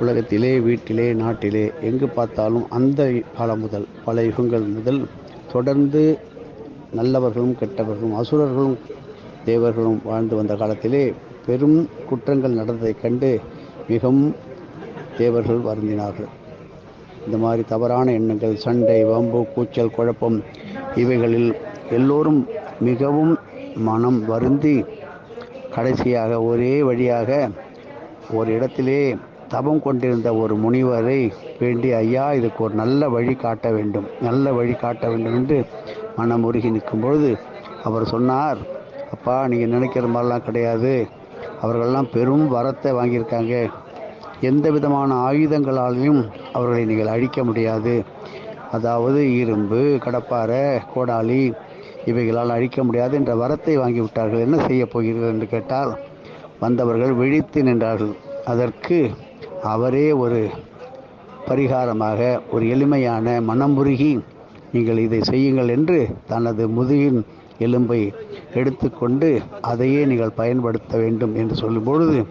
உலகத்திலே வீட்டிலே நாட்டிலே எங்கு பார்த்தாலும் அந்த காலம் முதல் பல யுகங்கள் முதல் தொடர்ந்து நல்லவர்களும் கெட்டவர்களும் அசுரர்களும் தேவர்களும் வாழ்ந்து வந்த காலத்திலே பெரும் குற்றங்கள் நடந்ததைக் கண்டு மிகவும் தேவர்கள் வருந்தினார்கள். இந்த மாதிரி தவறான எண்ணங்கள் சண்டை வம்பு கூச்சல் குழப்பம் இவைகளில் எல்லோரும் மிகவும் மனம் வருந்தி கடைசியாக ஒரே வழியாக ஒரு இடத்திலே தபம் கொண்டிருந்த ஒரு முனிவரை வேண்டி ஐயா இதுக்கு ஒரு நல்ல வழி காட்ட வேண்டும். நல்ல வழி காட்ட வேண்டும் என்று மனம் உருகி நிற்கும் பொழுது அவர் சொன்னார் அப்பா நீங்கள் நினைக்கிற மாதிரிலாம் கிடையாது. அவர்களெல்லாம் பெரும் வரத்தை வாங்கியிருக்காங்க. எந்த விதமான ஆயுதங்களாலையும் அவர்களை நீங்கள் அழிக்க முடியாது. அதாவது இரும்பு கடப்பாரை கோடாலி இவைகளால் அழிக்க முடியாது என்ற வரத்தை வாங்கிவிட்டார்கள் என்ன செய்ய போகிறீர்கள்? என்று கேட்டால் வந்தவர்கள் விழித்து நின்றார்கள். அதற்கு அவரே ஒரு பரிகாரமாக ஒரு எளிமையான மனமுருகி நீங்கள் இதை செய்யுங்கள் என்று தனது முதுகின் எலும்பை எடுத்துக்கொண்டு அதையே நீங்கள் பயன்படுத்த வேண்டும் என்று சொல்லும்பொழுது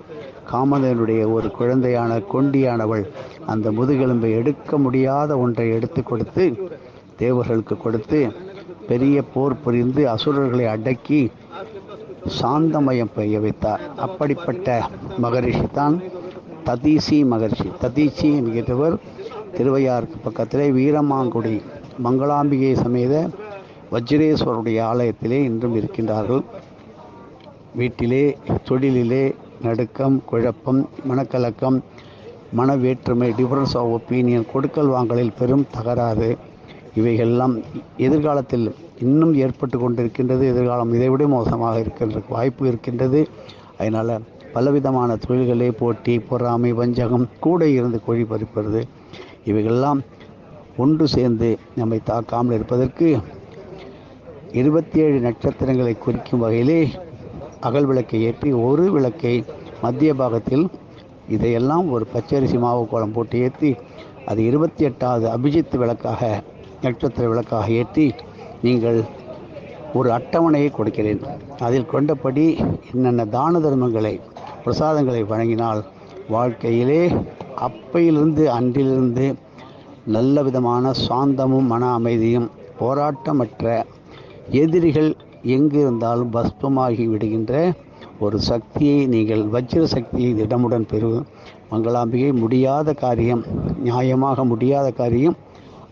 காமதனுடைய ஒரு குழந்தையான கொண்டியானவள் அந்த முதுகெலும்பை எடுக்க முடியாத ஒன்றை எடுத்து கொடுத்து தேவர்களுக்கு கொடுத்து பெரிய போர் புரிந்து அசுரர்களை அடக்கி சாந்தமயம் பெய்ய வைத்தார். அப்படிப்பட்ட மகரிஷி தான் ததீசி மகர்ஷி. ததீசி என்கிறவர் திருவையாருக்கு பக்கத்திலே வீரமாங்குடி மங்களாம்பிகை சமேத வஜ்ரேஸ்வருடைய ஆலயத்திலே இன்றும் இருக்கின்றார்கள். வீட்டிலே தொழிலிலே நடுக்கம் குழப்பம் மனக்கலக்கம் மன வேற்றுமை டிஃபரன்ஸ் ஆஃப் ஒப்பீனியன் கொடுக்கல் வாங்கலில் பெரும் தகராறு. இவைகள்லாம் எதிர்காலத்தில் இன்னும் ஏற்பட்டு கொண்டிருக்கின்றது. எதிர்காலம் இதைவிட மோசமாக இருக்கின்ற வாய்ப்பு இருக்கின்றது. அதனால் பலவிதமான தொழில்களே போட்டி பொறாமை வஞ்சகம் கூட இருந்து கோழி பறிப்பது இவைகளெல்லாம் ஒன்று சேர்ந்து நம்மை தாக்காமல் இருப்பதற்கு இருபத்தி ஏழு நட்சத்திரங்களை குறிக்கும் வகையிலே அகல் விளக்கை ஏற்றி ஒரு விளக்கை மத்திய பாகத்தில் இதையெல்லாம் ஒரு பச்சரிசி மாவு கோலம் போட்டு ஏற்றி அது இருபத்தி எட்டாவது அபிஜித் விளக்காக நட்சத்திர விளக்காக ஏற்றி நீங்கள் ஒரு அட்டவணையை கொடுக்கிறேன். அதில் கொண்டபடி என்னென்ன தான தர்மங்களை பிரசாதங்களை வழங்கினால் வாழ்க்கையிலே அப்பையிலிருந்து அன்றிலிருந்து நல்ல விதமான சாந்தமும் மன அமைதியும் போராட்டமற்ற எதிரிகள் எங்கு இருந்தாலும் பஸ்பமாகி விடுகின்ற ஒரு சக்தியை நீங்கள் வஜ்ர சக்தியை திடமுடன் பெறு. மங்களாம்பிகை முடியாத காரியம் நியாயமாக முடியாத காரியம்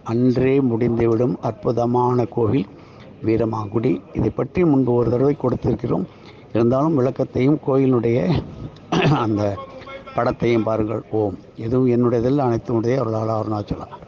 அன்றே முடிந்துவிடும் அற்புதமான கோவில் வீரமாங்குடி. இதை பற்றி முன்பு ஒரு தடவை கொடுத்திருக்கிறோம். இருந்தாலும் விளக்கத்தையும் கோயிலுடைய அந்த படத்தையும் பாருங்கள். ஓம். எதுவும் என்னுடையதில் அனைத்துடைய அருளாளர் அருணாச்சலம்.